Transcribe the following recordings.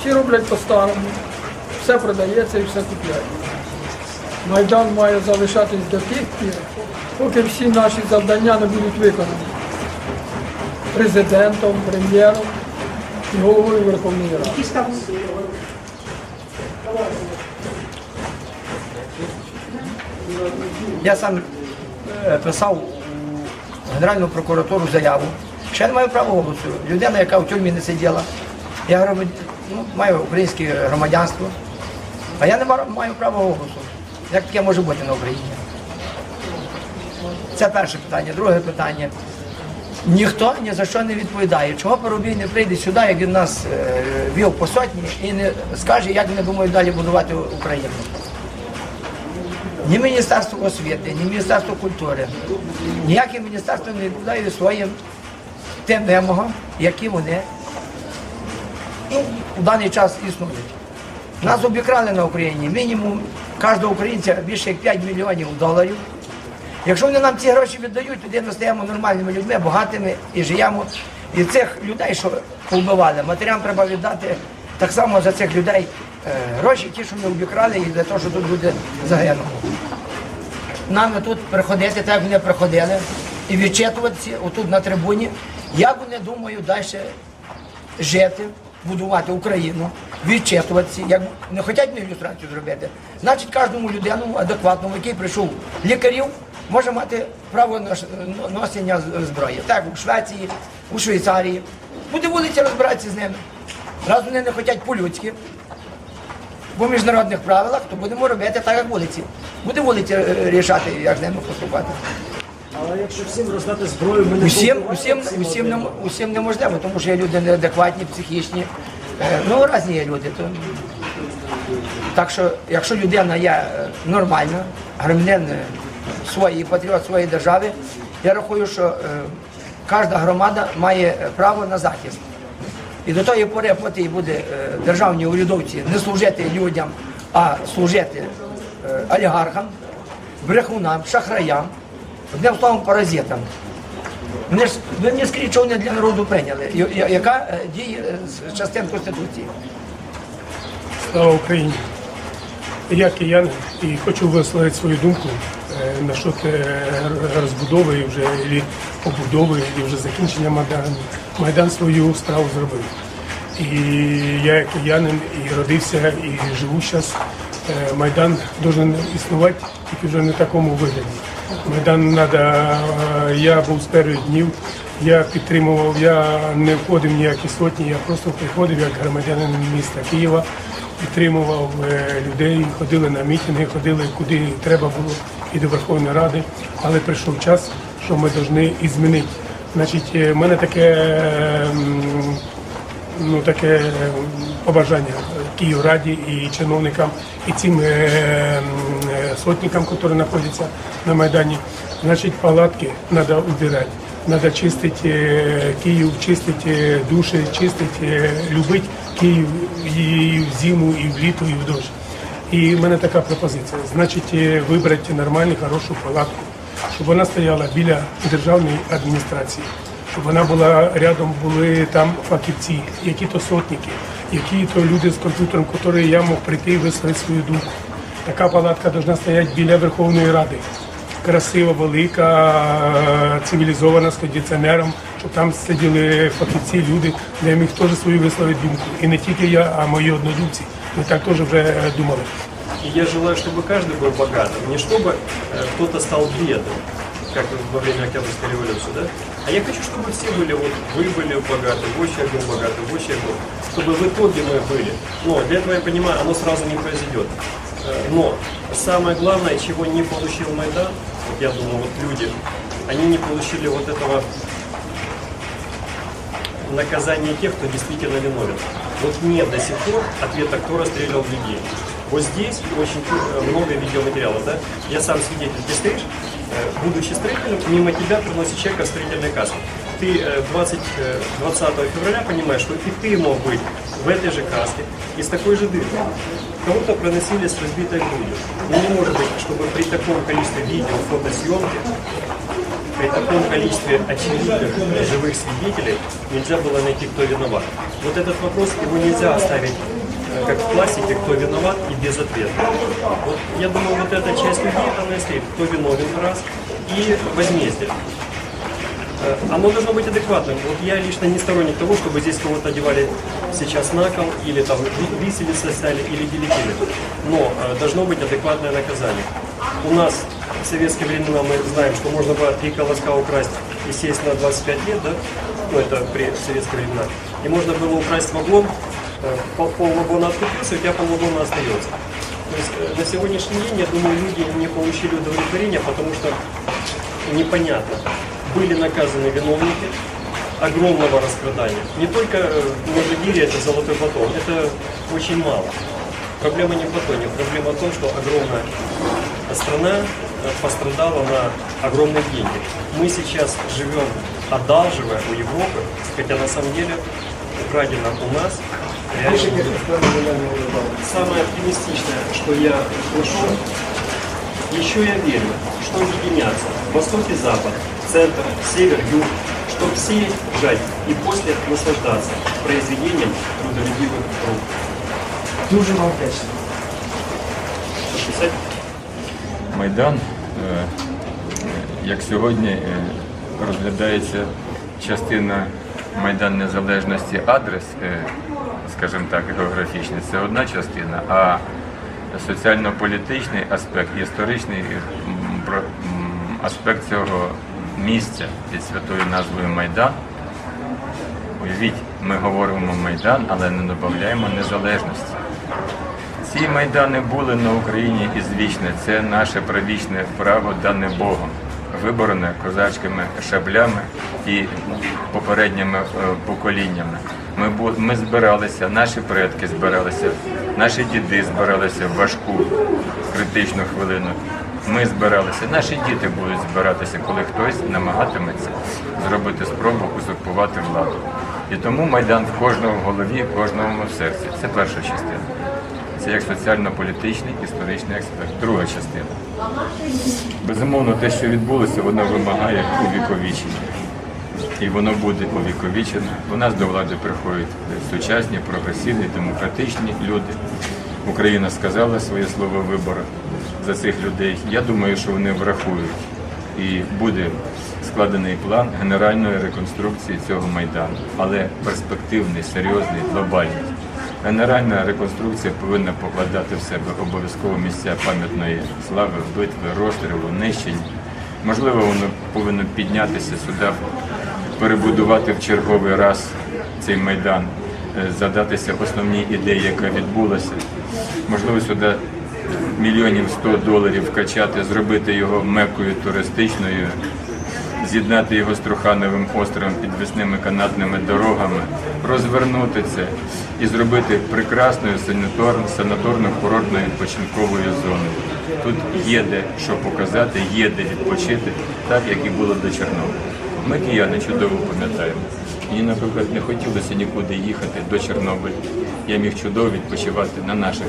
Всі роблять по-старому, все продається і все купляють. Майдан має залишатись до тих пір, поки всі наші завдання не будуть виконані президентом, прем'єром і головою Верховної Ради. Я сам е, писав у Генеральну прокуратуру заяву, я не маю права голосу. Людина, яка в тюрмі не сиділа, я ну, маю українське громадянство, а я не маю права голосу. Як таке може бути на Україні? Це перше питання. Друге питання. Ніхто ні за що не відповідає. Чого Парубій не прийде сюди, як він нас е, вів по сотні, і не скаже, як вони думають далі будувати Україну. Ні Міністерство освіти, ні Міністерство культури, ніяке міністерство не відповідає своїм тим вимогам, які вони ну, у даний час існують. Нас обікрали на Україні мінімум кожного українця більше як 5 мільйонів доларів. Якщо вони нам ці гроші віддають, тоді ми стаємо нормальними людьми, багатими і живемо. І цих людей, що повбивали, матерям треба віддати так само за цих людей е, гроші, ті, що ми обікрали, і для того, що тут люди загинули. Нам тут приходити, так вони приходили, і відчитуватися отут на трибуні, як вони думають далі жити, будувати Україну, відчитуватися. Як не хочуть мені ілюстрацію зробити, значить кожному людину адекватному, який прийшов лікарів, може мати право нос- носення зброї. Так, у Швеції, у Швейцарії. Буде вулиця розбиратися з ними. Раз вони не хочуть по-людськи, по міжнародних правилах, то будемо робити так, як вулиці. Буде вулиця е, рішати, як з ними поступати. Але якщо всім роздати зброю, ми не Усім, повпливаємо усім, всім усім, одним. нем- усім неможливо, тому що є люди неадекватні, психічні. Е, Ну, різні є люди. То... Так що, якщо людина є е, нормальна, громадянин е, своєї, патріот своєї держави, я рахую, що е, кожна громада має е, право на захист. І до тої пори, поки буде е, державні урядовці не служити людям, а служити е, олігархам, брехунам, шахраям, одним словом паразитам. Вони ж ви мені скажіть, що вони для народу прийняли, яка е, діє е, з частин Конституції. Слава Україні! Я киянин і хочу висловити свою думку е, насчет е, розбудови і вже і побудови і вже закінчення Майдану. Майдан свою справу зробив. І я як киянин і родився, і живу зараз. Майдан должен існувати, тільки вже не такому вигляді. Майдан треба, я був з перших днів, я підтримував, я не входив в ніякі сотні, я просто приходив як громадянин міста Києва, підтримував е, людей, ходили на мітинги, ходили куди треба було і до Верховної Ради, але прийшов час, що ми повинні змінити. Значить, е, в мене таке е, ну, таке е, побажання Київраді і чиновникам, і цим е, е, сотникам, які знаходяться на Майдані. Значить, палатки треба убирати. Треба чистити е, Київ, чистити е, душі, чистити, е, любити Київ і в зиму, і в літо, і в дощ. І в мене така пропозиція. Значить, вибрати нормальну, хорошу палатку, щоб вона стояла біля державної адміністрації, щоб вона була рядом, були там фахівці, які то сотники, які то люди з комп'ютером, які я мог прийти і висловити свою думку. Така палатка повинна стояти біля Верховної Ради. Красива, велика, цивілізована з кондиціонером, щоб там сиділи фахівці, люди, де я міг теж свою висловити думку. І не тільки я, а мої однодумці. Ми так теж вже е, думали. И я желаю, чтобы каждый был богатым, не чтобы э, кто-то стал бедным, Как во время Октябрьской революции, да? А я хочу, чтобы все были, вот вы были богаты, Вощер был богатый, Вощер был, чтобы в итоге мы были. Но для этого, я понимаю, оно сразу не произойдет. Э, Но самое главное, чего не получил Майдан, вот я думаю, вот люди, они не получили вот этого наказание тех, кто действительно виновен. Вот нет до сих пор ответа, кто расстрелял людей. Вот здесь очень э, много видеоматериалов, да? Я сам свидетель. Ты стоишь, будучи строителем, мимо тебя приносит человека в строительной каске. Ты э, 20, э, 20 февраля понимаешь, что и ты мог быть в этой же каске и с такой же дыркой. Кого-то проносили с разбитой грудью. Но не может быть, чтобы при таком количестве видео, фотосъемки при таком количестве очевидных живых свидетелей нельзя было найти, кто виноват. Вот этот вопрос, его нельзя оставить э, как в классике, кто виноват и без ответа. Вот я думаю, вот эта часть людей, она и стоит, кто виновен раз, и возмездие. Э, Оно должно быть адекватным. Вот я лично не сторонник того, чтобы здесь кого-то одевали сейчас на кол, или там ви- виселицы стали, или гильотины. Но э, должно быть адекватное наказание. У нас в советские времена мы знаем, что можно было три колоска украсть и сесть на 25 лет, да? Ну, это при советских временах. И можно было украсть вагон, пол, пол откупился, у тебя пол вагона остается. То есть э, на сегодняшний день, я думаю, люди не получили удовлетворения, потому что непонятно, были наказаны виновники огромного раскрадания. Не только э, в Межигире это золотой батон, это очень мало. Проблема не в батоне, проблема в том, что огромная страна э, пострадала на огромные деньги. Мы сейчас живем одалживая у Европы, хотя на самом деле украдено у нас Самое оптимистичное, что я слышу, еще я верю, что объединятся Восток и Запад, Центр, Север, Юг, чтобы сеять, жать и после наслаждаться произведением трудолюбивых рук. Дуже вам вдячний. Подписать? Майдан, е, як сьогодні е, розглядається частина Майдан Незалежності адрес, е, скажімо так, географічний, це одна частина, а соціально-політичний аспект, історичний аспект цього місця під святою назвою Майдан. Уявіть, ми говоримо Майдан, але не додаємо незалежності. Ці майдани були на Україні ізвічне. Це наше правічне право дане Богом, виборене козацькими шаблями і попередніми е, поколіннями. Ми, ми збиралися, наші предки збиралися, наші діди збиралися в важку критичну хвилину. Ми збиралися, наші діти будуть збиратися, коли хтось намагатиметься зробити спробу узурпувати владу. І тому майдан в кожного в голові, в кожному серці. Це перша частина. Це як соціально-політичний історичний експерт. Друга частина. Безумовно, те, що відбулося, воно вимагає увіковічення. І воно буде увіковічено. У нас до влади приходять сучасні, прогресивні, демократичні люди. Україна сказала своє слово виборах за цих людей. Я думаю, що вони врахують. І буде складений план генеральної реконструкції цього майдану, але перспективний, серйозний, глобальний. Генеральна реконструкція повинна покладати в себе обов'язково місця пам'ятної слави, битви, розстрілу, нищень. Можливо, воно повинно піднятися сюди, перебудувати в черговий раз цей майдан, е, задатися основній ідеї, яка відбулася. Можливо, сюди мільйонів 100 доларів вкачати, зробити його мекою туристичною, з'єднати його з Трухановим островом підвісними канатними дорогами, розвернути це і зробити прекрасною санаторно- санаторно-курортною відпочинковою зоною. Тут є де що показати, є де відпочити, так як і було до Чорнобиля. Ми кияни чудово пам'ятаємо. Мені, наприклад, не хотілося нікуди їхати до Чорнобиля. Я міг чудово відпочивати на наших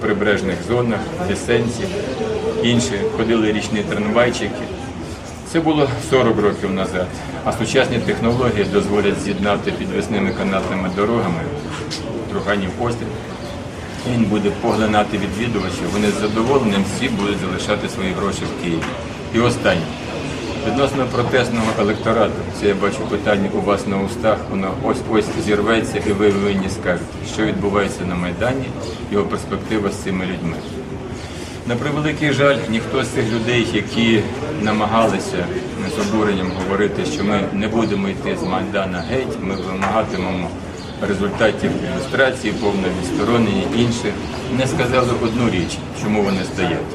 прибережних зонах, Десенці, інші ходили річні трамвайчики. Це було 40 років назад, а сучасні технології дозволять з'єднати підвісними канатними дорогами Труханів острів. Він буде поглинати відвідувачів, вони з задоволенням всі будуть залишати свої гроші в Києві. І останнє. Відносно протестного електорату, це я бачу питання у вас на устах, воно ось ось зірветься, і ви повинні скажете, що відбувається на Майдані, його перспектива з цими людьми. На превеликий жаль, ніхто з цих людей, які намагалися з обуренням говорити, що ми не будемо йти з Майдана геть, ми вимагатимемо результатів ілюстрації, повного відсторонення інших, не сказали одну річ, чому вони стоять.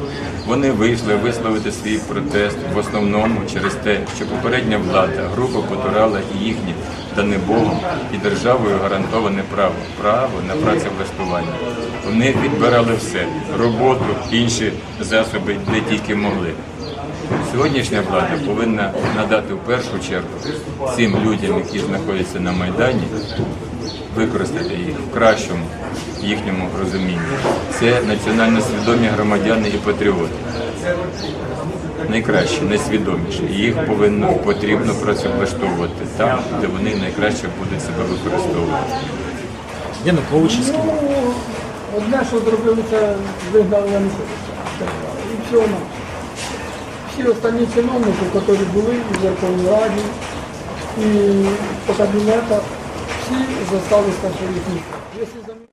Вони вийшли висловити свій протест в основному через те, що попередня влада грубо потурала їхнє дане Богом і державою гарантоване право право на працевлаштування. Вони відбирали все роботу, інші засоби, де тільки могли. Сьогоднішня влада повинна надати в першу чергу цим людям, які знаходяться на Майдані, використати їх в кращому їхньому розумінні. Це національно свідомі громадяни і патріоти. найкращі, найсвідоміші. Їх повинно потрібно працевлаштовувати там, де вони найкраще будуть себе використовувати. Янукович з ким? Ну, одне, що зробили, це вигнали Януковича. І всього на. Всі останні чиновники, які були і в Верховній Раді, і по кабінетах, всі зосталися місцях. Якщо замі-